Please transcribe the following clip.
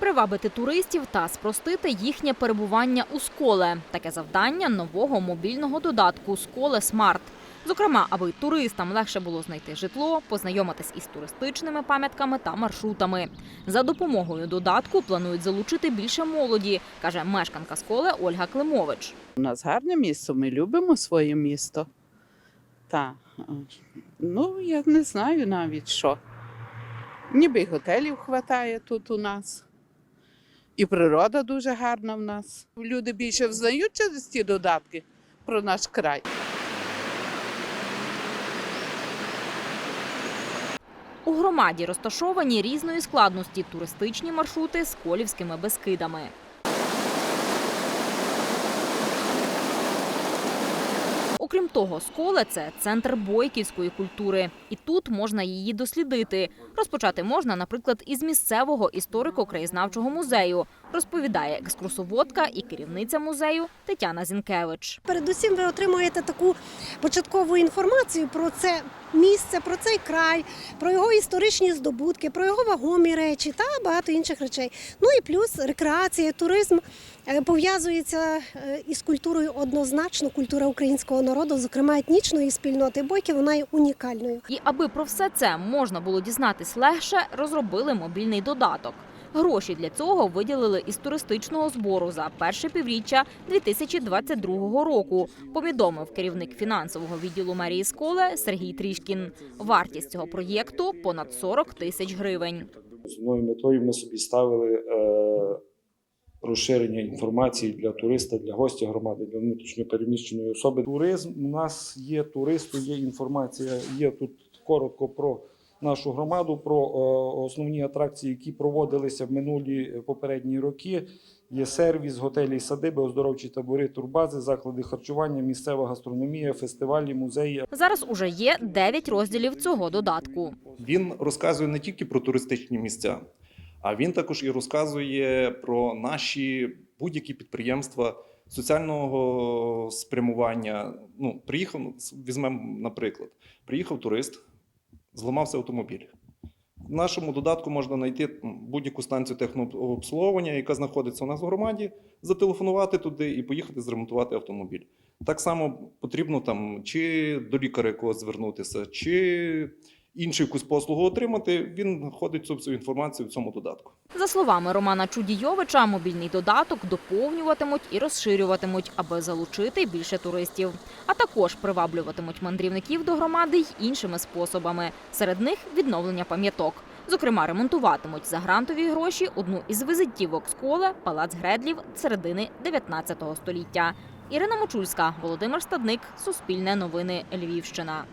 Привабити туристів та спростити їхнє перебування у сколе. Таке завдання нового мобільного додатку Сколе Смарт. Зокрема, аби туристам легше було знайти житло, познайомитись із туристичними пам'ятками та маршрутами. За допомогою додатку планують залучити більше молоді, каже мешканка сколе Ольга Климович. У нас гарне місто, ми любимо своє місто. Так. Ну, я не знаю навіть що. Ніби й готелів вистачає тут у нас. І природа дуже гарна в нас. Люди більше взнають через ці додатки про наш край. У громаді розташовані різної складності туристичні маршрути з колівськими безкидами. Окрім того, сколе це центр бойківської культури, і тут можна її дослідити. Розпочати можна, наприклад, із місцевого історико-краєзнавчого музею, розповідає екскурсоводка і керівниця музею Тетяна Зінкевич. Передусім ви отримуєте таку початкову інформацію про це місце, про цей край, про його історичні здобутки, про його вагомі речі та багато інших речей. Ну і плюс рекреація, туризм е, пов'язується е, із культурою однозначно. Культура українського народу, зокрема етнічної спільноти бойки, вона є унікальною. І аби про все це можна було дізнатись легше, розробили мобільний додаток. Гроші для цього виділили із туристичного збору за перше півріччя 2022 року. Повідомив керівник фінансового відділу мерії Сколе Сергій Трішкін. Вартість цього проєкту понад 40 тисяч гривень. Основною метою ми собі ставили е, розширення інформації для туриста, для гостя громади, для внутрішньопереміщеної особи. Туризм у нас є туристу, є інформація, є тут коротко про нашу громаду, про е, основні атракції, які проводилися в минулі е, попередні роки. Є сервіс, готелі, і садиби, оздоровчі табори, турбази, заклади харчування, місцева гастрономія, фестивалі, музеї. Зараз уже є 9 розділів цього додатку. Він розказує не тільки про туристичні місця, а він також і розказує про наші будь-які підприємства соціального спрямування. Ну, приїхав, візьмемо, наприклад, приїхав турист, зламався автомобіль. В нашому додатку можна знайти будь-яку станцію технообслуговування, яка знаходиться у нас в громаді, зателефонувати туди і поїхати зремонтувати автомобіль. Так само потрібно там чи до лікаря якогось звернутися, чи іншу якусь послугу отримати. Він знаходить цю інформацію в цьому додатку. За словами Романа Чудійовича, мобільний додаток доповнюватимуть і розширюватимуть, аби залучити більше туристів. А також приваблюватимуть мандрівників до громади й іншими способами. Серед них відновлення пам'яток. Зокрема, ремонтуватимуть за грантові гроші одну із визитівок сколе палац Гредлів середини 19 століття. Ірина Мочульська, Володимир Стадник, Суспільне новини Львівщина.